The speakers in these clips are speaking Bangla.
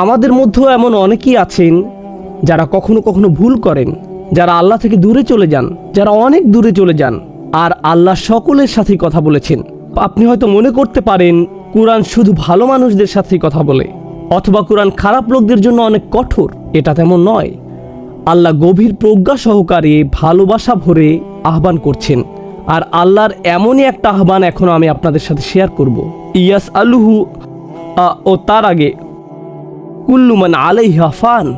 আমাদের মধ্যেও এমন অনেকেই আছেন যারা কখনো কখনো ভুল করেন, যারা আল্লাহ থেকে দূরে চলে যান, যারা অনেক দূরে চলে যান, আর আল্লাহ সকলের সাথেই কথা বলেছেন। আপনি হয়তো মনে করতে পারেন, কোরআন শুধু ভালো মানুষদের সাথেই কথা বলে, অথবা কোরআন খারাপ লোকদের জন্য অনেক কঠোর, এটা তেমন নয়। আল্লাহ গভীর প্রজ্ঞা সহকারে ভালোবাসা ভরে আহ্বান করছেন, আর আল্লাহর এমনই একটা আহ্বান এখন আমি আপনাদের সাথে শেয়ার করব। ইয়াস আলুহু ও তার আগে কুল্লুমান আলাইহা ফান।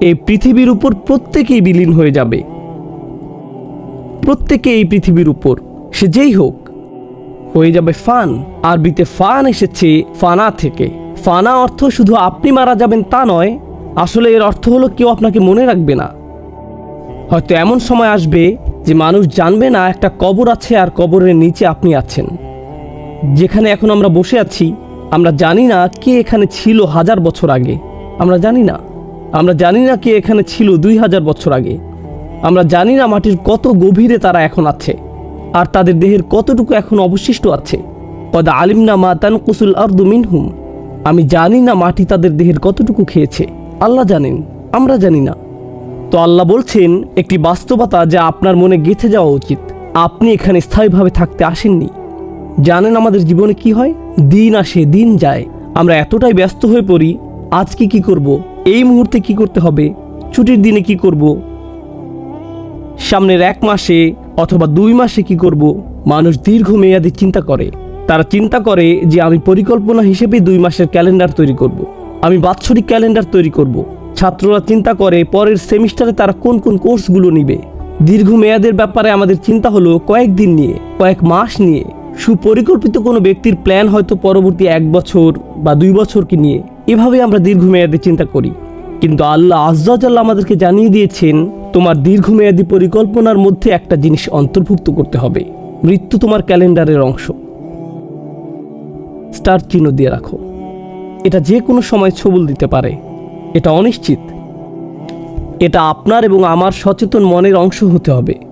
এই পৃথিবীর উপর প্রত্যেকেই বিলীন হয়ে যাবে। প্রত্যেকে এই পৃথিবীর উপর, সে যেই হোক, হয়ে যাবে ফান। আরবিতে ফান এসেছে ফানা থেকে। ফানা অর্থ শুধু আপনি মারা যাবেন তা নয়, আসলে এর অর্থ হলো কেউ আপনাকে মনে রাখবে না। হয়তো এমন সময় আসবে যে মানুষ জানবে না একটা কবর আছে আর কবরের নিচে আপনি আছেন। যেখানে এখন আমরা বসে আছি আমরা জানি না কে এখানে ছিল হাজার বছর আগে। আমরা জানি না। আমরা জানি না কে এখানে ছিল দুই হাজার বছর আগে। আমরা জানি না মাটির কত গভীরে তারা এখন আছে, আর তাদের দেহের কতটুকু এখন অবশিষ্ট আছে। কদা আলিমনা মা তানকুসুল আর্দু মিনহুম। আমি জানি না মাটি তাদের দেহের কতটুকু খেয়েছে। আল্লাহ জানেন, আমরা জানি না। তো আল্লাহ বলছেন, একটি বাস্তবতা যা আপনার মনে গেঁথে যাওয়া উচিত। আপনি এখানে স্থায়ীভাবে থাকতে আসেননি। জানেন আমাদের জীবনে কি হয়? দিন আসে, দিন যায়। আমরা এতটাই ব্যস্ত হয়ে পড়ি, আজকে কি করব? এই মুহূর্তে কি করতে হবে? ছুটির দিনে কি করব? সামনের এক মাসে অথবা দুই মাসে কি করব? মানুষ দীর্ঘমেয়াদী চিন্তা করে। তারা চিন্তা করে যে আমি পরিকল্পনা হিসেবে দুই মাসের ক্যালেন্ডার তৈরি করব। আমি বাৎসরিক ক্যালেন্ডার তৈরি করব। ছাত্ররা চিন্তা করে পরের সেমিস্টারে তারা কোন কোন কোর্সগুলো নিবে। দীর্ঘমেয়াদের ব্যাপারে আমাদের চিন্তা হলো কয়েকদিন নিয়ে, কয়েক মাস নিয়ে। সুপরিকল্পিত কোনো ব্যক্তির প্ল্যান হয়তো পরবর্তী এক বছর বা দুই বছরকে নিয়ে। এভাবে আমরা দীর্ঘমেয়াদী চিন্তা করি। কিন্তু আল্লাহ আজ্জাল্লাহ আমাদেরকে জানিয়ে দিয়েছেন, তোমার দীর্ঘমেয়াদী পরিকল্পনার মধ্যে একটা জিনিস অন্তর্ভুক্ত করতে হবে। মৃত্যু তোমার ক্যালেন্ডারের অংশ। স্টার চিহ্ন দিয়ে রাখো। এটা যে কোনো সময় ছবল দিতে পারে। এটা অনিশ্চিত। এটা আপনার এবং আমার সচেতন মনের অংশ হতে হবে।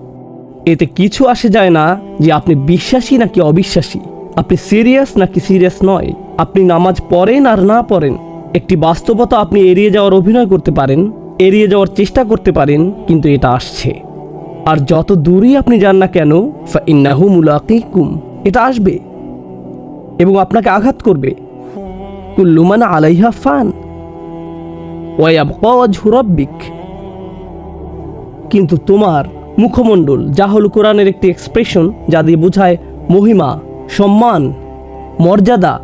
এতে কিছু আসে যায় না যে আপনি বিশ্বাসী নাকি অবিশ্বাসী। আপনি সিরিয়াস নাকি সিরিয়াস নয়। আপনি নামাজ পড়েন আর না পড়েন। একটি বাস্তবতা আপনি এড়িয়ে যাওয়ার অভিনয় করতে পারেন, এড়িয়ে যাওয়ার চেষ্টা করতে পারেন, কিন্তু এটা আসছে। আর যত দূরেই আপনি যান না কেন ইন্নাহু এটা আসবে এবং আপনাকে আঘাত করবে। কুল্লুমান আলাইহা ফান ওয়াবকা ওয়াজহু রাব্বিক। কিন্তু তোমার মুখমণ্ডল, যা হল কোরআনের একটি এক্সপ্রেশন যা দিয়ে বোঝায় মহিমা, সম্মান, মর্যাদা।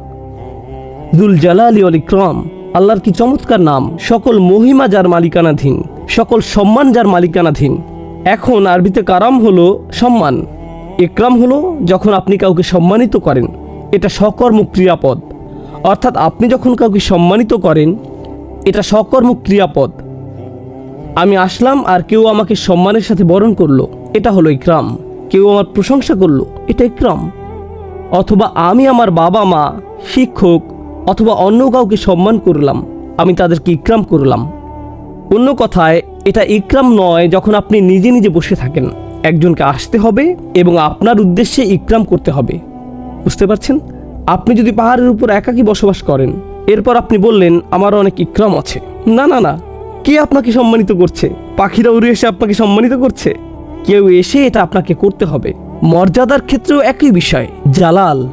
দুল জালালি অল ইকরাম, আল্লাহর কি চমৎকার নাম। সকল মহিমা যার মালিকানাধীন, সকল সম্মান যার মালিকানাধীন। এখন আরবিতে কারাম হলো সম্মান। একরাম হলো যখন আপনি কাউকে সম্মানিত করেন, এটা সকর্ম ক্রিয়াপদ। অর্থাৎ আপনি যখন কাউকে সম্মানিত করেন, এটা সকর্ম ক্রিয়াপদ। আমি আসলাম আর কেউ আমাকে সম্মানের সাথে বরণ করল। এটা হলো ইকরাম। কেউ আমার প্রশংসা করল। এটা ইকরাম। অথবা আমি আমার বাবা মা, শিক্ষক অথবা অন্য কাউকে সম্মান করলাম। আমি তাদেরকে ইকরাম করলাম। অন্য কথায়, এটা ইকরাম নয় যখন আপনি নিজে নিজে বসে থাকেন। একজনকে আসতে হবে এবং আপনার উদ্দেশ্যে ইকরাম করতে হবে। বুঝতে পারছেন? আপনি যদি পাহাড়ের উপর একাকী বসবাস করেন, এরপর আপনি বললেন আমার অনেক ইকরাম আছে। না না না। কে আপনাকে সম্মানিত করছে? পাখিরা উড়ে এসে আপনাকে সম্মানিত করছে? কেউ এসে এটা আপনাকে করতে হবে। মর্যাদার ক্ষেত্রেও একই বিষয়। জালাল,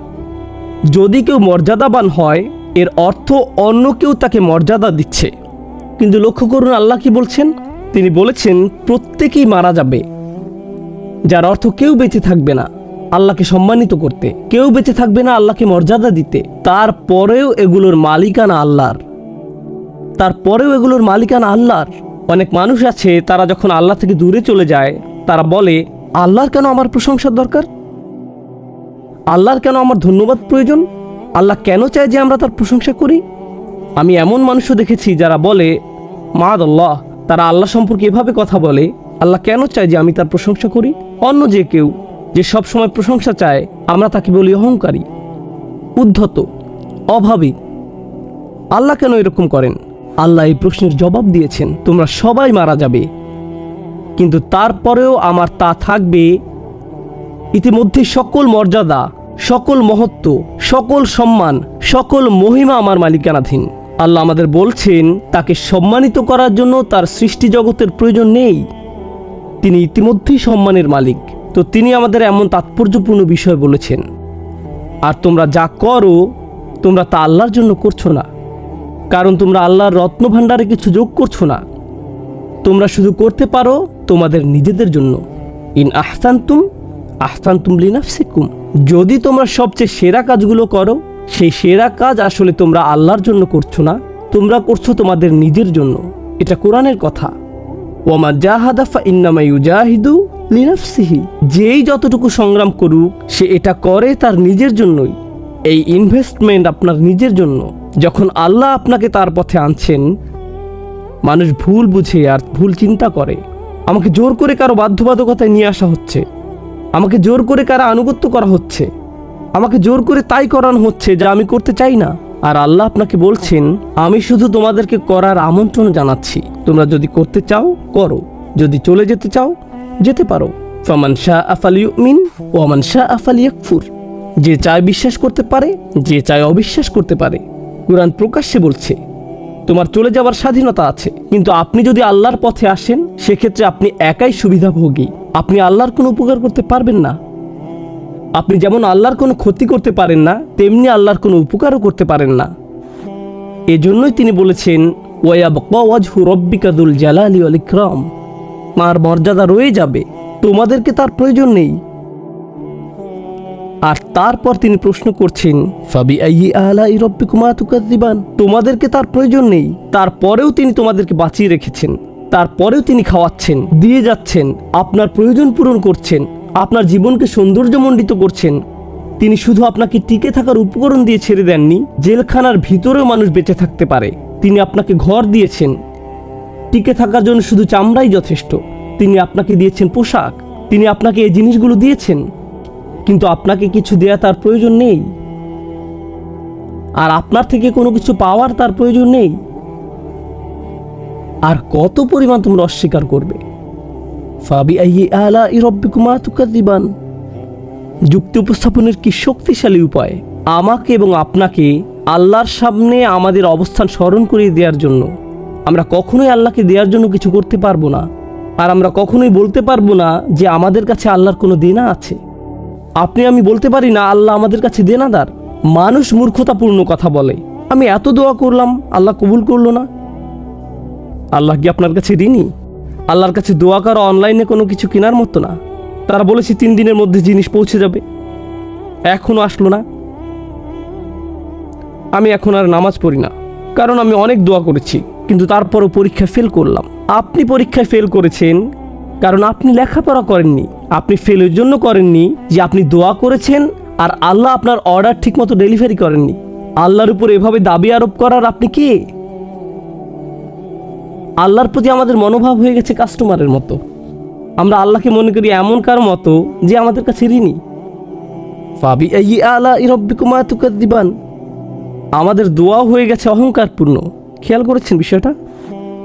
যদি কেউ মর্যাদাবান হয়, এর অর্থ অন্য কেউ তাকে মর্যাদা দিচ্ছে। কিন্তু লক্ষ্য করুন আল্লাহ কি বলছেন? তিনি বলেছেন, প্রত্যেকেই মারা যাবে। যার অর্থ কেউ বেঁচে থাকবে না আল্লাহকে সম্মানিত করতে। কেউ বেঁচে থাকবে না আল্লাহকে মর্যাদা দিতে। তারপরেও এগুলোর মালিকানা আল্লাহর। তারপরেও এগুলোর মালিকানা আল্লাহর। অনেক মানুষ আছে, তারা যখন আল্লাহ থেকে দূরে চলে যায়, তারা বলে, আল্লাহর কেন আমার প্রশংসার দরকার? আল্লাহর কেন আমার ধন্যবাদ প্রয়োজন? আল্লাহ কেন চায় যে আমরা তার প্রশংসা করি? আমি এমন মানুষও দেখেছি যারা বলে মাদ আল্লাহ তারা আল্লাহ সম্পর্কে এভাবে কথা বলে, আল্লাহ কেন চায় যে আমি তার প্রশংসা করি? অন্য যে কেউ, যে সব সময় প্রশংসা চায়, আমরা তাকে বলি অহংকারী, উদ্ধত, অভাবী। আল্লাহ কেন এরকম করেন? আল্লাহ এই প্রশ্নের জবাব দিয়েছেন, তোমরা সবাই মারা যাবে। কিন্তু তারপরেও আমার তা থাকবে। ইতিমধ্যে সকল মর্যাদা, সকল মহত্ব, সকল সম্মান, সকল মহিমা আমার মালিকানাধীন। আল্লাহ আমাদের বলছেন, তাকে সম্মানিত করার জন্য তার সৃষ্টি জগতের প্রয়োজন নেই। তিনি ইতিমধ্যেই সম্মানের মালিক। তো তিনি আমাদের এমন তাৎপর্যপূর্ণ বিষয় বলেছেন। আর তোমরা যা করো, তোমরা তা আল্লাহর জন্য করছ না। কারণ তোমরা আল্লাহর রত্ন ভাণ্ডারে কিছু যোগ করছ না। তোমরা শুধু করতে পারো তোমাদের নিজেদের জন্য। ইন আহসান্তুম আহসান্তুম লিনাফসিকুম। যদি তোমরা সবচেয়ে সেরা কাজগুলো করো, সেই সেরা কাজ আসলে তোমরা আল্লাহর জন্য করছ না, তোমরা করছ তোমাদের নিজের জন্য। এটা কোরআনের কথা। ওমা জাহাদাফা ইন্নামা লিনাফসিহি। যেই যতটুকু সংগ্রাম করুক, সে এটা করে তার নিজের জন্যই। এই ইনভেস্টমেন্ট আপনার নিজের জন্য। যখন আল্লাহ আপনাকে তার পথে আনছেন, মানুষ ভুল বুঝে আর ভুল চিন্তা করে। আমাকে জোর করে কারও বাধ্যবাধকতায় নিয়ে আসা হচ্ছে। আমাকে জোর করে কারও আনুগত্য করা হচ্ছে। আমাকে জোর করে তাই করানো হচ্ছে যা আমি করতে চাই না। আর আল্লাহ আপনাকে বলছেন, আমি শুধু তোমাদেরকে করার আমন্ত্রণ জানাচ্ছি। তোমরা যদি করতে চাও, করো। যদি চলে যেতে চাও, যেতে পারো। ফমান শাহ আফালিউ মিন ও আমান শাহ আফালিয়াকফুর যে চায় বিশ্বাস করতে পারে, যে চায় অবিশ্বাস করতে পারে। কোরআন প্রকাশ্যে বলছে, তোমার চলে যাওয়ার স্বাধীনতা আছে, কিন্তু আপনি যদি আল্লাহর পথে আসেন, সেক্ষেত্রে আপনি একাই সুবিধাভোগী। আপনি আল্লাহর কোনো উপকার করতে পারবেন না। আপনি যেমন আল্লাহর কোনো ক্ষতি করতে পারেন না, তেমনি আল্লাহর কোনো উপকারও করতে পারেন না। এজন্যই তিনি বলেছেন ওয়াজহু রব্বিকাদুল জালালি আল তার মর্যাদা রয়ে যাবে। তোমাদেরকে তার প্রয়োজন নেই। আর তারপর তিনি প্রশ্ন করছেন আলা তোমাদেরকে তার প্রয়োজন নেই। তারপরেও তিনি তোমাদেরকে বাঁচিয়ে রেখেছেন। তারপরেও তিনি খাওয়াচ্ছেন, দিয়ে যাচ্ছেন, আপনার প্রয়োজন পূরণ করছেন, আপনার জীবনকে সৌন্দর্যমণ্ডিত করছেন। তিনি শুধু আপনাকে টিকে থাকার উপকরণ দিয়ে ছেড়ে দেননি, জেলখানার ভিতরেও মানুষ বেঁচে থাকতে পারে। তিনি আপনাকে ঘর দিয়েছেন। টিকে থাকার জন্য শুধু চামড়াই যথেষ্ট। তিনি আপনাকে দিয়েছেন পোশাক। তিনি আপনাকে এই জিনিসগুলো দিয়েছেন। কিন্তু আপনাকে কিছু দেয়া তার প্রয়োজন নেই। আর আপনার থেকে কোনো কিছু পাওয়ার তার প্রয়োজন নেই। আর কত পরিমাণ তোমরা অস্বীকার করবে? আলা যুক্তি উপস্থাপনের কি শক্তিশালী উপায়? আমাকে এবং আপনাকে আল্লাহর সামনে আমাদের অবস্থান স্মরণ করিয়ে দেওয়ার জন্য। আমরা কখনোই আল্লাহকে দেওয়ার জন্য কিছু করতে পারব না। আর আমরা কখনোই বলতে পারব না যে আমাদের কাছে আল্লাহর কোনো দেনা আছে। আপনি আমি বলতে পারি না, আল্লাহ আমাদের কাছে দেনাদার। মানুষ মূর্খতাপূর্ণ কথা বলে। আমি এত দোয়া করলাম, আল্লাহ কবুল করল না। আল্লাহ কি আপনার কাছে ঋণী? আল্লাহর কাছে দোয়া করা অনলাইনে কোনো কিছু কেনার মতো না। তারা বলেছে তিন দিনের মধ্যে জিনিস পৌঁছে যাবে। এখনও আসলো না। আমি এখন আর নামাজ পড়ি না। কারণ আমি অনেক দোয়া করেছি, কিন্তু তারপরও পরীক্ষায় ফেল করলাম। আপনি পরীক্ষায় ফেল করেছেন, কারণ আপনি লেখাপড়া করেননি। আপনি ফেলের জন্য করেননি যে আপনি দোয়া করেছেন আর আল্লাহ আপনার অর্ডার ঠিকমতো ডেলিভারি করেননি। আল্লাহর উপর এভাবে দাবি আরোপ করার আপনি কে? আল্লাহর প্রতি আমাদের মনোভাব হয়ে গেছে কাস্টমারের মতো। আমরা আল্লাহকে মনে করি এমন কার মতো যে আমাদের কাছে ঋণী। আলা তুকাদ্দিবান। আমাদের দোয়াও হয়ে গেছে অহংকারপূর্ণ। খেয়াল করেছেন বিষয়টা?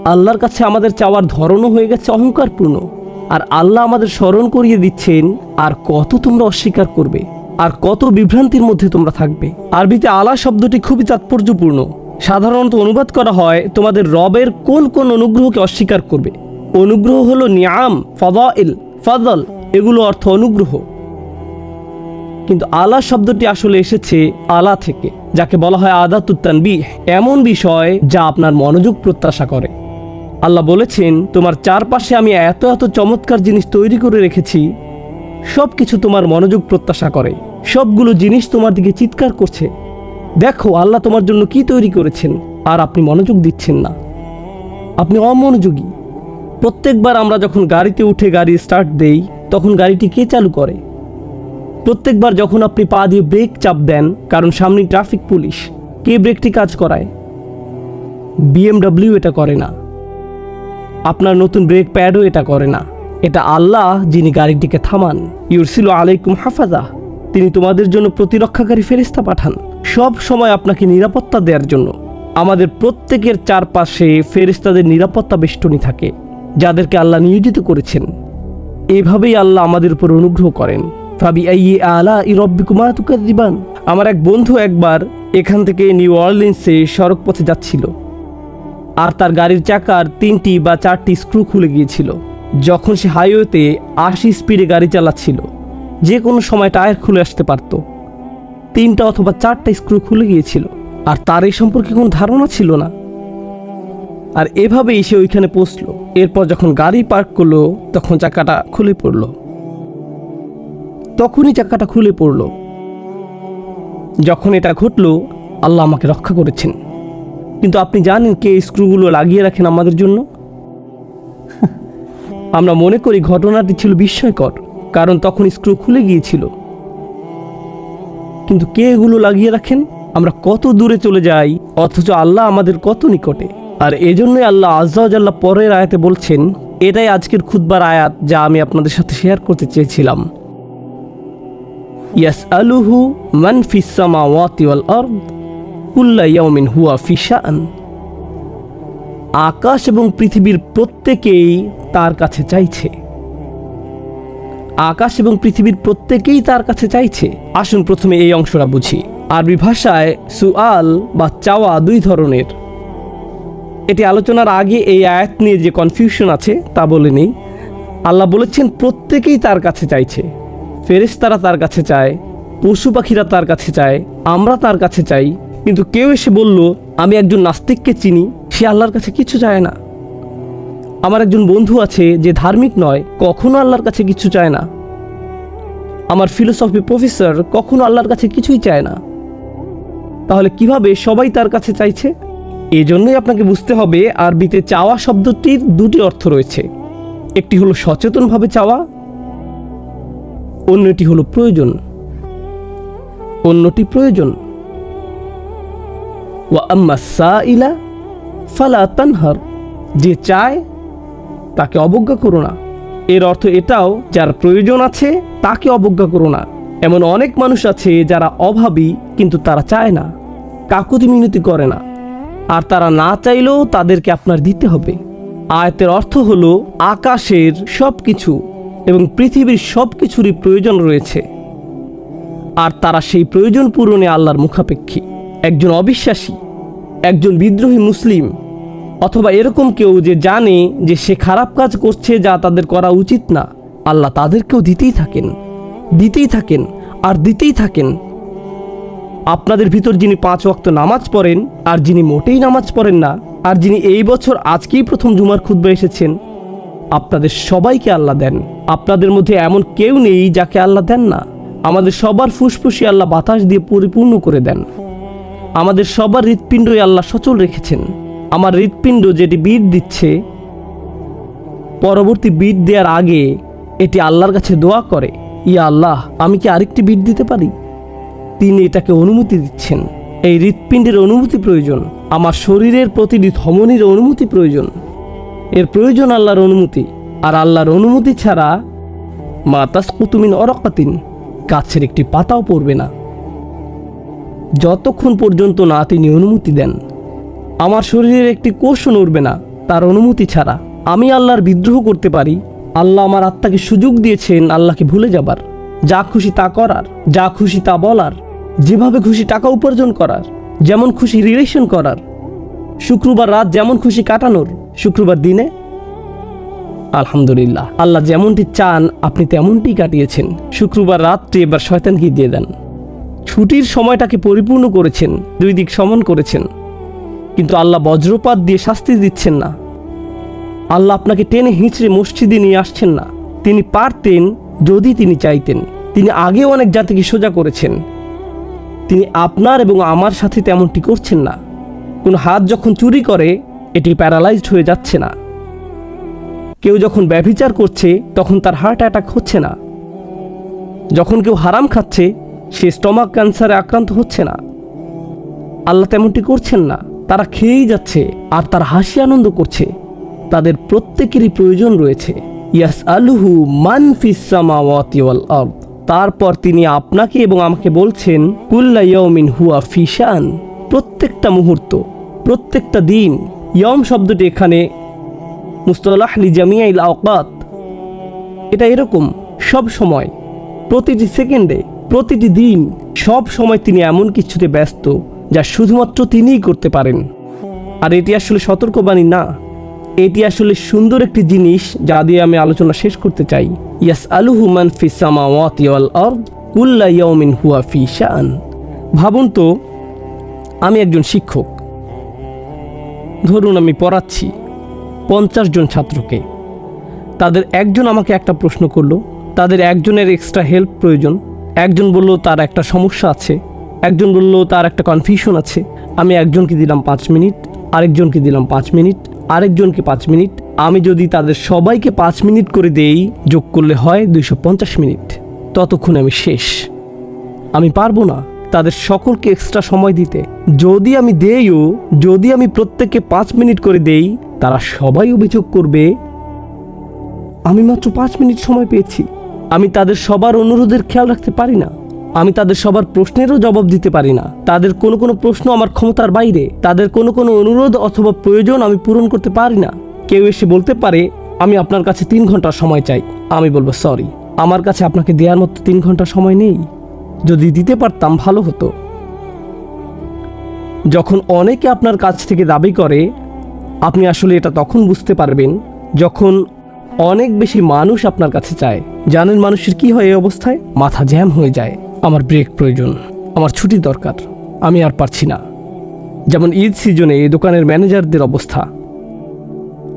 আল্লাহর কাছে আমাদের চাওয়ার ধরনও হয়ে গেছে অহংকারপূর্ণ। আর আল্লাহ আমাদের স্মরণ করিয়ে দিচ্ছেন, আর কত তোমরা অস্বীকার করবে, আর কত বিভ্রান্তির মধ্যে তোমরা থাকবে। আরবিতে আলা শব্দটি খুবই তাৎপর্যপূর্ণ। সাধারণত অনুবাদ করা হয় তোমাদের রবের কোন কোন অনুগ্রহকে অস্বীকার করবে। অনুগ্রহ হলো নিয়াম, ফদাইল ফদল এগুলো অর্থ অনুগ্রহ। কিন্তু আলা শব্দটি আসলে এসেছে আলা থেকে, যাকে বলা হয় আদাতুত্তান আদাতুত্তানবি এমন বিষয় যা আপনার মনোযোগ প্রত্যাশা করে। আল্লাহ বলেছেন, তোমার চারপাশে আমি এত এত চমৎকার জিনিস তৈরি করে রেখেছি সব কিছু তোমার মনোযোগ প্রত্যাশা করে। সবগুলো জিনিস তোমার দিকে চিৎকার করছে। দেখো, আল্লাহ তোমার জন্য কি তৈরি করেছেন, আর আপনি মনোযোগ দিচ্ছেন না। আপনি অমনোযোগী। প্রত্যেকবার আমরা যখন গাড়িতে উঠে গাড়ি স্টার্ট দেই, তখন গাড়িটি কে চালু করে? প্রত্যেকবার যখন আপনি পা দিয়ে ব্রেক চাপ দেন, কারণ সামনে ট্রাফিক পুলিশ কে ব্রেকটি কাজ করায়? বিএমডব্লিউ এটা করে না। আপনার নতুন ব্রেক প্যাডও এটা করে না। এটা আল্লাহ যিনি গাড়িটিকে থামান। ইউরসিল আলাইকুম হাফাজা। তিনি তোমাদের জন্য প্রতিরক্ষাকারী ফেরিস্তা পাঠান। সব সময় আপনাকে নিরাপত্তা দেওয়ার জন্য। আমাদের প্রত্যেকের চারপাশে ফেরিস্তাদের নিরাপত্তা বেষ্টনী থাকে, যাদেরকে আল্লাহ নিয়োজিত করেছেন। এভাবেই আল্লাহ আমাদের উপর অনুগ্রহ করেন। ফাবি আইয়ে আলা ই রব্বিকুমা তুকাদিবান আমার এক বন্ধু একবার এখান থেকে নিউ অর্লিন্সে সড়ক পথে যাচ্ছিল। আর তার গাড়ির চাকার তিনটি বা চারটি স্ক্রু খুলে গিয়েছিল, যখন সে হাইওয়েতে আশি স্পিডে গাড়ি চালাচ্ছিল। যে কোনো সময় টায়ার খুলে আসতে পারত। তিনটা অথবা চারটা স্ক্রু খুলে গিয়েছিল, আর তার এই সম্পর্কে কোনো ধারণা ছিল না। আর এভাবেই সে ওইখানে পৌঁছল। এরপর যখন গাড়ি পার্ক করল, তখন চাকাটা খুলে পড়ল। তখনই চাকাটা খুলে পড়ল। যখন এটা ঘটলো, আল্লাহ আমাকে রক্ষা করেছেন। কিন্তু আপনি জানেন কে স্ক্রুগুলো লাগিয়ে রাখেন আমাদের জন্য? আমরা মনে করি ঘটনাটি ছিল বিস্ময়কর কারণ তখন স্ক্রু খুলে গিয়েছিল। কিন্তু কে এগুলো লাগিয়ে রাখেন? আমরা কত দূরে চলে যাই অথচ আল্লাহ আমাদের কত নিকটে। আর এজন্যই আল্লাহ আজ্লাহ পরের আয়াতে বলছেন এটাই আজকের খুতবার আয়াত যা আমি আপনাদের সাথে শেয়ার করতে চেয়েছিলাম। ইয়াস আলুহু মান ফিসামা ওয়াতিওয়াল আর্দ। কুল্লা হুয়া আকাশ এবং পৃথিবীর প্রত্যেকেই তার কাছে চাইছে। আকাশ এবং পৃথিবীর প্রত্যেকেই তার কাছে চাইছে। আসুন প্রথমে এই অংশটা বুঝি। আরবি ভাষায় সুআল বা চাওয়া দুই ধরনের। এটি আলোচনার আগে এই আয়াত নিয়ে যে কনফিউশন আছে তা বলে নেই। আল্লাহ বলেছেন, প্রত্যেকেই তার কাছে চাইছে। ফেরেশতারা তার কাছে চায়, পশু পাখিরা তার কাছে চায়, আমরা তার কাছে চাই কিন্তু কেউ এসে বলল, আমি একজন নাস্তিককে চিনি, সে আল্লাহর কাছে কিছু চায় না। আমার একজন বন্ধু আছে যে ধার্মিক নয়, কখনো আল্লাহর কাছে কিছু চায় না। আমার ফিলোসফি প্রফেসর কখনো আল্লাহর কাছে কিছুই চায় না। তাহলে কীভাবে সবাই তার কাছে চাইছে? এজন্যই আপনাকে বুঝতে হবে, আরবিতে চাওয়া শব্দটির দুটি অর্থ রয়েছে। একটি হলো সচেতনভাবে চাওয়া, অন্যটি হলো প্রয়োজন। অন্যটি প্রয়োজন। ওয়া আম্মা সাইলা ফালা তানহার। যে চায়, তাকে অবজ্ঞা করো না। এর অর্থ এটাও, যার প্রয়োজন আছে, তাকে অবজ্ঞা করো না। এমন অনেক মানুষ আছে যারা অভাবী, কিন্তু তারা চায় না কাকুতি মিনতি করে না। আর তারা না চাইলেও তাদেরকে আপনার দিতে হবে। আয়তের অর্থ হলো, আকাশের সব কিছু এবং পৃথিবীর সব কিছুরই প্রয়োজন রয়েছে। আর তারা সেই প্রয়োজন পূরণে আল্লাহর মুখাপেক্ষী। একজন অবিশ্বাসী, একজন বিদ্রোহী মুসলিম, অথবা এরকম কেউ যে জানে যে সে খারাপ কাজ করছে যা তাদের করা উচিত না। আল্লাহ তাদেরকেও দিতেই থাকেন দিতেই থাকেন, আর দিতেই থাকেন। আপনাদের ভিতর যিনি পাঁচ ওয়াক্ত নামাজ পড়েন, আর যিনি মোটেই নামাজ পড়েন না, আর যিনি এই বছর আজকেই প্রথম জুমার খুদ্া এসেছেন, আপনাদের সবাইকে আল্লাহ দেন। আপনাদের মধ্যে এমন কেউ নেই যাকে আল্লাহ দেন না। আমাদের সবার ফুসফুসি আল্লাহ বাতাস দিয়ে পরিপূর্ণ করে দেন। আমাদের সবার হৃৎপিণ্ডই আল্লাহ সচল রেখেছেন। আমার হৃৎপিণ্ড যেটি বিট দিচ্ছে, পরবর্তী বিট দেওয়ার আগে এটি আল্লাহর কাছে দোয়া করে, ইয়া আল্লাহ, আমি কি আরেকটি বিট দিতে পারি? তিনি এটাকে অনুমতি দিচ্ছেন। এই হৃৎপিণ্ডের অনুমতি প্রয়োজন, আমার শরীরের প্রতিটি ধমনির অনুমতি প্রয়োজন। এর প্রয়োজন আল্লাহর অনুমতি, আর আল্লাহর অনুমতি ছাড়া মাতাস কুতুমিন অরকাতিন গাছের একটি পাতাও পড়বে না। যতক্ষণ পর্যন্ত না তিনি অনুমতি দেন। আমার শরীরের একটি কোষও নড়বে না, তার অনুমতি ছাড়া। আমি আল্লাহর বিদ্রোহ করতে পারি। আল্লাহ আমার আত্মাকে সুযোগ দিয়েছেন আল্লাহকে ভুলে যাবার। যা খুশি তা করার, যা খুশি তা বলার, যেভাবে খুশি টাকা উপার্জন করার, যেমন খুশি রিলেশন করার। শুক্রবার রাত যেমন খুশি কাটানোর, শুক্রবার দিনে আলহামদুলিল্লাহ, আল্লাহ যেমনটি চান, আপনি তেমনটি কাটিয়েছেন। শুক্রবার রাত্রি এবার শয়তানকে দিয়ে দেন। ছুটির সময়টাকে পরিপূর্ণ করেছেন, দুই দিক সমন করেছেন। কিন্তু আল্লাহ বজ্রপাত দিয়ে শাস্তি দিচ্ছেন না। আল্লাহ আপনাকে টেনে হিঁচড়ে মসজিদে নিয়ে আসছেন না। তিনি পারতেন যদি তিনি চাইতেন। তিনি আগেও অনেক জাতিকে সোজা করেছেন। তিনি আপনার এবং আমার সাথে তেমনটি করছেন না। কোনো হাত যখন চুরি করে, এটি প্যারালাইজড হয়ে যাচ্ছে না। কেউ যখন ব্যভিচার করছে, তখন তার হার্ট অ্যাটাক হচ্ছে না। যখন কেউ হারাম খাচ্ছে সে স্টমাক ক্যান্সারে আক্রান্ত হচ্ছে না। আল্লাহ তেমনটি করছেন না। তারা খেয়েই যাচ্ছে আর তার হাসি আনন্দ করছে। তাদের প্রত্যেকেরই প্রয়োজন রয়েছে। ইয়াস আলুহু মান আরদ। তারপর তিনি আপনাকে এবং আমাকে বলছেন, কুল্লা ইয়মিন হুয়া ফিশান প্রত্যেকটা মুহূর্ত, প্রত্যেকটা দিন ইয়ম শব্দটি এখানে মুস্তলাহ জামিয়াইল আওকাত। এটা এরকম সব সময়, প্রতিটি সেকেন্ডে প্রতিটি দিন সব সময় তিনি এমন কিছুতে ব্যস্ত, যা শুধুমাত্র তিনিই করতে পারেন। আর এটি আসলে সতর্কবাণী না। এটি আসলে সুন্দর একটি জিনিস যা দিয়ে আমি আলোচনা শেষ করতে চাই। ইয়াস আলুহু মান ফি হুয়া ফি শান। ভাবুন তো, আমি একজন শিক্ষক। ধরুন আমি পড়াচ্ছি পঞ্চাশ জন ছাত্রকে। তাদের একজন আমাকে একটা প্রশ্ন করল, তাদের একজনের এক্সট্রা হেল্প প্রয়োজন। একজন বলল, তার একটা সমস্যা আছে। একজন বলল, তার একটা কনফিউশন আছে। আমি একজনকে দিলাম পাঁচ মিনিট, আরেকজনকে দিলাম পাঁচ মিনিট, আরেকজনকে পাঁচ মিনিট। আমি যদি তাদের সবাইকে পাঁচ মিনিট করে দেই, যোগ করলে হয় দুইশো পঞ্চাশ মিনিট। ততক্ষণ আমি শেষ। আমি পারব না তাদের সকলকে এক্সট্রা সময় দিতে। যদি আমি দেইও, যদি আমি প্রত্যেককে পাঁচ মিনিট করে দেই, তারা সবাই অভিযোগ করবে, আমি মাত্র পাঁচ মিনিট সময় পেয়েছি। আমি তাদের সবার অনুরোধের খেয়াল রাখতে পারি না। আমি তাদের সবার প্রশ্নেরও জবাব দিতে পারি না। তাদের কোনো কোনো প্রশ্ন আমার ক্ষমতার বাইরে। তাদের কোনো কোনো অনুরোধ অথবা প্রয়োজন আমি পূরণ করতে পারি না। কেউ এসে বলতে পারে, আমি আপনার কাছে তিন ঘণ্টা সময় চাই। আমি বলব, সরি, আমার কাছে আপনাকে দেওয়ার মতো তিন ঘণ্টা সময় নেই। যদি দিতে পারতাম ভালো হতো। যখন অনেকে আপনার কাছ থেকে দাবি করে, আপনি আসলে এটা তখন বুঝতে পারবেন যখন অনেক বেশি মানুষ আপনার কাছে চায়। জানেন মানুষের কি হয় এই অবস্থায়? মাথা জ্যাম হয়ে যায়। আমার ব্রেক প্রয়োজন। আমার ছুটি দরকার। আমি আর পারছি না। যেমন ঈদ সিজনে এই দোকানের ম্যানেজারদের অবস্থা।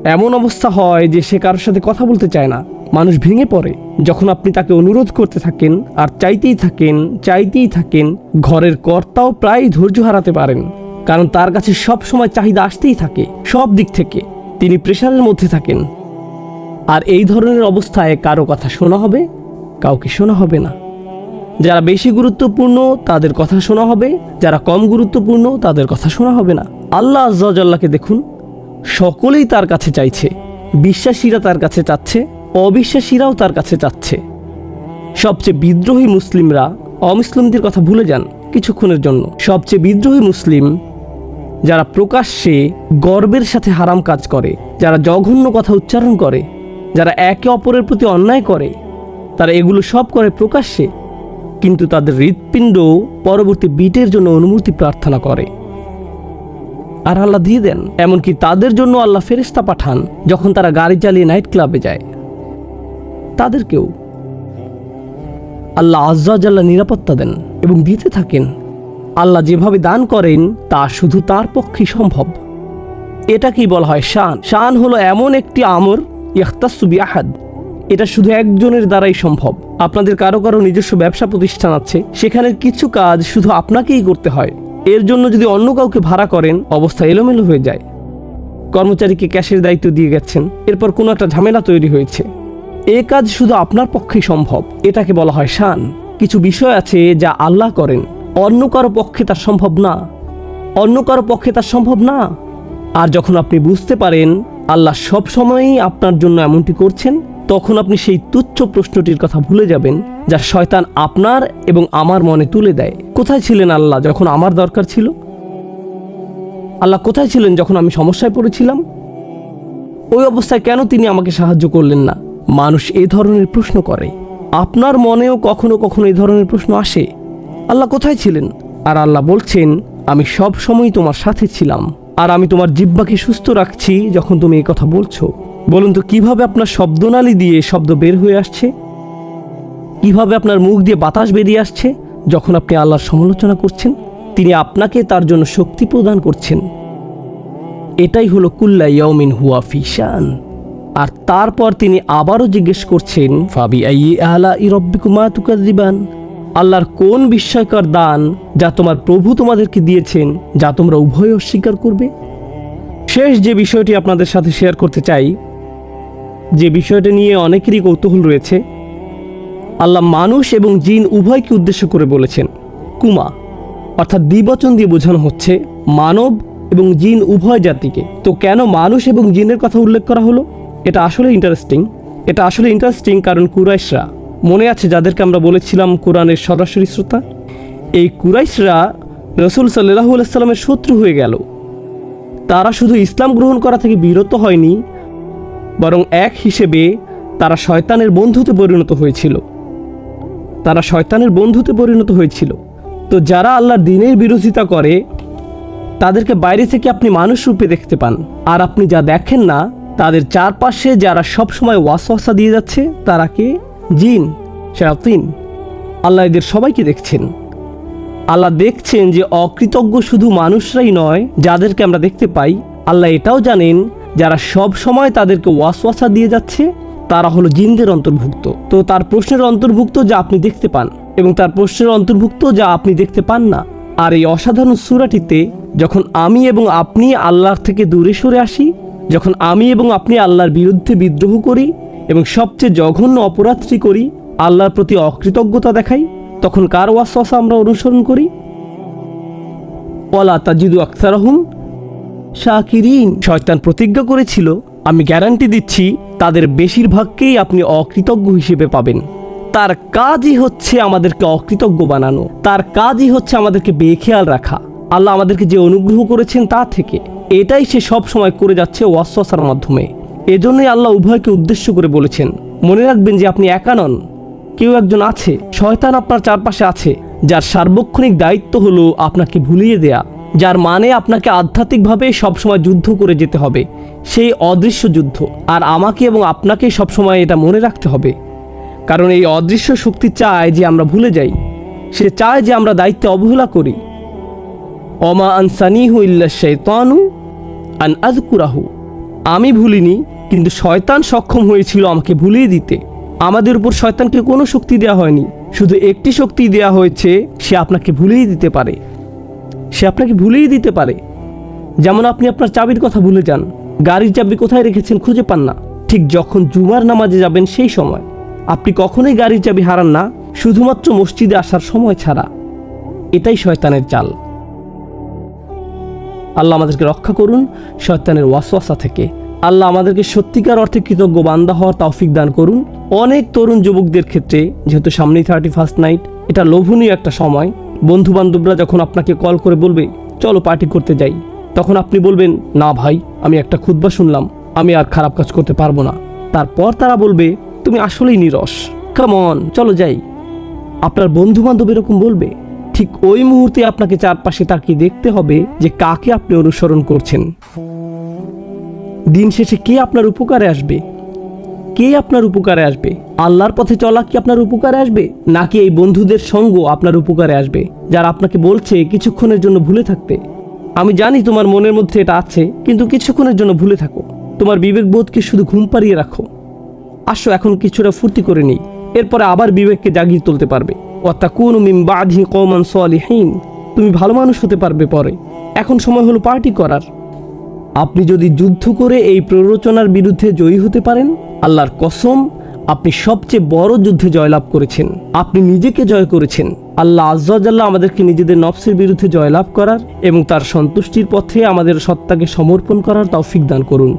এমন অবস্থা হয় যে সে কারোর সাথে কথা বলতে চায় না। মানুষ ভেঙে পড়ে। যখন আপনি তাকে অনুরোধ করতে থাকেন আর চাইতেই থাকেন চাইতেই থাকেন, ঘরের কর্তাও প্রায় ধৈর্য হারাতে পারেন। কারণ তার কাছে সব সময় চাহিদা আসতেই থাকে, সব দিক থেকে। তিনি প্রেশারের মধ্যে থাকেন। আর এই ধরনের অবস্থায় কারও কথা শোনা হবে, কাউকে শোনা হবে না। যারা বেশি গুরুত্বপূর্ণ, তাদের কথা শোনা হবে, যারা কম গুরুত্বপূর্ণ, তাদের কথা শোনা হবে না। আল্লাহ আজ্লাকে দেখুন, সকলেই তার কাছে চাইছে, বিশ্বাসীরা তার কাছে চাচ্ছে, অবিশ্বাসীরাও তার কাছে চাচ্ছে। সবচেয়ে বিদ্রোহী মুসলিমরা অমুসলিমদের কথা ভুলে যান কিছুক্ষণের জন্য। সবচেয়ে বিদ্রোহী মুসলিম যারা প্রকাশ্যে গর্বের সাথে হারাম কাজ করে, যারা জঘন্য কথা উচ্চারণ করে যারা একে অপরের প্রতি অন্যায় করে, তারা এগুলো সব করে প্রকাশ্যে, কিন্তু তাদের হৃৎপিণ্ড পরবর্তী বিটের জন্য অনুমতি প্রার্থনা করে। আর আল্লাহ দিয়ে দেন, এমনকি তাদের জন্য আল্লাহ ফেরেস্তা পাঠান, যখন তারা গাড়ি চালিয়ে নাইট ক্লাবে যায়। তাদেরকেও আল্লাহ আজ্জাল্লাহ নিরাপত্তা দেন এবং দিতে থাকেন। আল্লাহ যেভাবে দান করেন, তা শুধু তার পক্ষেই সম্ভব। এটাকেই বলা হয় শান। শান হলো এমন একটি আমর ইয়াখতাসুবি আহাদ এটা শুধু একজনের দ্বারাই সম্ভব। আপনাদের কারও কারও নিজস্ব ব্যবসা প্রতিষ্ঠান আছে, সেখানের কিছু কাজ শুধু আপনাকেই করতে হয়। এর জন্য যদি অন্য কাউকে ভাড়া করেন, অবস্থা এলোমেলো হয়ে যায়। কর্মচারীকে ক্যাশের দায়িত্ব দিয়ে গেছেন? এরপর কোনো একটা ঝামেলা তৈরি হয়েছে। এ কাজ শুধু আপনার পক্ষেই সম্ভব। এটাকে বলা হয় শান। কিছু বিষয় আছে যা আল্লাহ করেন। অন্য কারও পক্ষে তা সম্ভব না। অন্য কারও পক্ষে তা সম্ভব না। আর যখন আপনি বুঝতে পারেন আল্লাহ সব সময়ই আপনার জন্য এমনটি করছেন, তখন আপনি সেই তুচ্ছ প্রশ্নটির কথা ভুলে যাবেন, যা শয়তান আপনার এবং আমার মনে তুলে দেয়। কোথায় ছিলেন আল্লাহ যখন আমার দরকার ছিল? আল্লাহ কোথায় ছিলেন যখন আমি সমস্যায় পড়েছিলাম? ওই অবস্থায় কেন তিনি আমাকে সাহায্য করলেন না? মানুষ এ ধরনের প্রশ্ন করে। আপনার মনেও কখনো কখনো এই ধরনের প্রশ্ন আসে। আল্লাহ কোথায় ছিলেন? আর আল্লাহ বলছেন, আমি সব সময় তোমার সাথে ছিলাম। আর আমি তোমার জিব্বাকে সুস্থ রাখছি যখন তুমি এই কথা বলছো। বলুন তো, কীভাবে আপনার শব্দনালী দিয়ে শব্দ বের হয়ে আসছে? কীভাবে আপনার মুখ দিয়ে বাতাস বেরিয়ে আসছে যখন আপনি আল্লাহর সমালোচনা করছেন? তিনি আপনাকে তার জন্য শক্তি প্রদান করছেন। এটাই হলো কুল্লা ইয়মিন হুয়া ফিশান আর তারপর তিনি আবারও জিজ্ঞেস করছেন, ফাবি আই আলা ইরব্বিকুমা তুকাদিবান আল্লাহর কোন বিস্ময়কর দান যা তোমার প্রভু তোমাদেরকে দিয়েছেন, যা তোমরা উভয় অস্বীকার করবে? শেষ যে বিষয়টি আপনাদের সাথে শেয়ার করতে চাই, যে বিষয়টা নিয়ে অনেকেরই কৌতূহল রয়েছে, আল্লাহ মানুষ এবং জিন উভয়কে উদ্দেশ্য করে বলেছেন, কুমা, অর্থাৎ দ্বিবচন দিয়ে বোঝানো হচ্ছে, মানব এবং জিন উভয় জাতিকে। তো কেন মানুষ এবং জিনের কথা উল্লেখ করা হলো? এটা আসলে ইন্টারেস্টিং এটা আসলে ইন্টারেস্টিং কারণ কুরাইশরা মনে আছে যাদেরকে আমরা বলেছিলাম কোরআনের সরাসরি শ্রোতা? এই কুরাইশরা রসুল সাল্লাহ সাল্লামের শত্রু হয়ে গেল। তারা শুধু ইসলাম গ্রহণ করা থেকে বিরত হয়নি, বরং এক হিসেবে তারা শয়তানের বন্ধুতে পরিণত হয়েছিল। তারা শয়তানের বন্ধুতে পরিণত হয়েছিল। তো যারা আল্লাহর দিনের বিরোধিতা করে, তাদেরকে বাইরে থেকে আপনি মানুষ রূপে দেখতে পান। আর আপনি যা দেখেন না, তাদের চারপাশে যারা সবসময় ওয়াসওয়াসা দিয়ে যাচ্ছে, তারা কে? জিন, শায়াতিন, আল্লাহ এদের সবাইকে দেখছেন। আল্লাহ দেখছেন যে অকৃতজ্ঞ শুধু মানুষরাই নয়, যাদেরকে আমরা দেখতে পাই, আল্লাহ এটাও জানেন, যারা সব সময় তাদেরকে ওয়াসওয়াসা দিয়ে যাচ্ছে, তারা হলো জিনদের অন্তর্ভুক্ত। তো তার প্রশ্নের অন্তর্ভুক্ত যা আপনি দেখতে পান, এবং তার প্রশ্নের অন্তর্ভুক্ত যা আপনি দেখতে পান না। আর এই অসাধারণ সুরাটিতে যখন আমি এবং আপনি আল্লাহর থেকে দূরে সরে আসি, যখন আমি এবং আপনি আল্লাহর বিরুদ্ধে বিদ্রোহ করি এবং সবচেয়ে জঘন্য অপরাধটি করি, আল্লাহর প্রতি অকৃতজ্ঞতা দেখাই, তখন কার ওয়াসওয়াসা আমরা অনুসরণ করি? ওয়ালা তাজিদু আখতারাহুম শাকিরিন। শয়তান প্রতিজ্ঞা করেছিল, আমি গ্যারান্টি দিচ্ছি, তাদের বেশিরভাগকেই আপনি অকৃতজ্ঞ হিসেবে পাবেন। তার কাজই হচ্ছে আমাদেরকে অকৃতজ্ঞ বানানো। তার কাজই হচ্ছে আমাদেরকে বেখেয়াল রাখা। আল্লাহ আমাদেরকে যে অনুগ্রহ করেছেন তা থেকে। এটাই সে সব সময় করে যাচ্ছে ওয়াসওয়াসার মাধ্যমে। এজন্যই আল্লাহ উভয়কে উদ্দেশ্য করে বলেছেন, মনে রাখবেন যে আপনি একা নন, কেউ একজন আছে, শয়তান আপনার চারপাশে আছে, যার সার্বক্ষণিক দায়িত্ব হলো আপনাকে ভুলিয়ে দেয়া, যার মানে আপনাকে আধ্যাত্মিকভাবে সবসময় যুদ্ধ করে যেতে হবে, সেই অদৃশ্য যুদ্ধ, আর আমাকে এবং আপনাকে সবসময় এটা মনে রাখতে হবে। কারণ এই অদৃশ্য শক্তি চায় যে আমরা ভুলে যাই, সে চায় যে আমরা দায়িত্বে অবহেলা করি। অমা আনসানিহু ইল্লা শৈতানু আন আজকুরাহু আমি ভুলিনি কিন্তু শয়তান সক্ষম হয়েছিল আমাকে ভুলিয়ে দিতে। আমাদের উপর শয়তানকে কোনো শক্তি দেওয়া হয়নি। শুধু একটি শক্তি দেওয়া হয়েছে, সে আপনাকে ভুলিয়ে দিতে পারে। সে আপনাকে ভুলিয়ে দিতে পারে। যেমন আপনি আপনার চাবির কথা ভুলে যান। গাড়ির চাবি কোথায় রেখেছেন খুঁজে পান না। ঠিক যখন জুমার নামাজে যাবেন সেই সময়। আপনি কখনোই গাড়ির চাবি হারান না। শুধুমাত্র মসজিদে আসার সময় ছাড়া। এটাই শয়তানের চাল। আল্লাহ আমাদেরকে রক্ষা করুন শয়তানের ওয়াসওয়াসা থেকে। আল্লাহ আমাদেরকে সত্যিকার অর্থে কৃতজ্ঞ বান্দা হওয়ার তৌফিক দান করুন। অনেক তরুণ যুবকদের ক্ষেত্রে, যেহেতু সামনেই থার্টি ফার্স্ট নাইট এটা লোভনীয় একটা সময়। বন্ধু বান্ধবরা যখন আপনাকে কল করে বলবে, চলো পার্টি করতে যাই, তখন আপনি বলবেন, না ভাই, আমি একটা খুদ্া শুনলাম, আমি আর খারাপ কাজ করতে পারব না। তারপর তারা বলবে, তুমি আসলেই নিরস। কামন চলো যাই। আপনার বন্ধু বান্ধব এরকম বলবে, ঠিক ওই মুহূর্তে আপনাকে চারপাশে তাকিয়ে দেখতে হবে যে কাকে আপনি অনুসরণ করছেন। দিন শেষে কে আপনার উপকারে আসবে? কে আপনার উপকারে আসবে? আল্লাহর পথে চলা কি আপনার উপকারে আসবে? নাকি এই বন্ধুদের সঙ্গ আপনার উপকারে আসবে, যারা আপনাকে বলছে কিছুক্ষণের জন্য ভুলে থাকতে? আমি জানি তোমার মনের মধ্যে এটা আছে, কিন্তু কিছুক্ষণের জন্য ভুলে থাকো। তোমার বিবেকবোধকে শুধু ঘুম পাড়িয়ে রাখো। আসো, এখন কিছুটা ফুর্তি করে নিই। এরপরে আবার বিবেককে জাগিয়ে তুলতে পারবে। অত্যাকুন মিম বাধি কমান সলিহীন। তুমি ভালো মানুষ হতে পারবে পরে। এখন সময় হলো পার্টি করার। আপনি যদি যুদ্ধ করে এই প্ররোচনার বিরুদ্ধে জয়ী হতে পারেন, আল্লাহর কসম, আপনি সবচেয়ে বড় যুদ্ধে জয়লাভ করেছেন। আপনি নিজেকে জয় করেছেন। আল্লাহ আজ্লাহ আমাদেরকে নিজেদের নফসের বিরুদ্ধে জয়লাভ করার এবং তার সন্তুষ্টির পথে আমাদের সত্তাকে সমর্পণ করার তৌফিক দান করুন।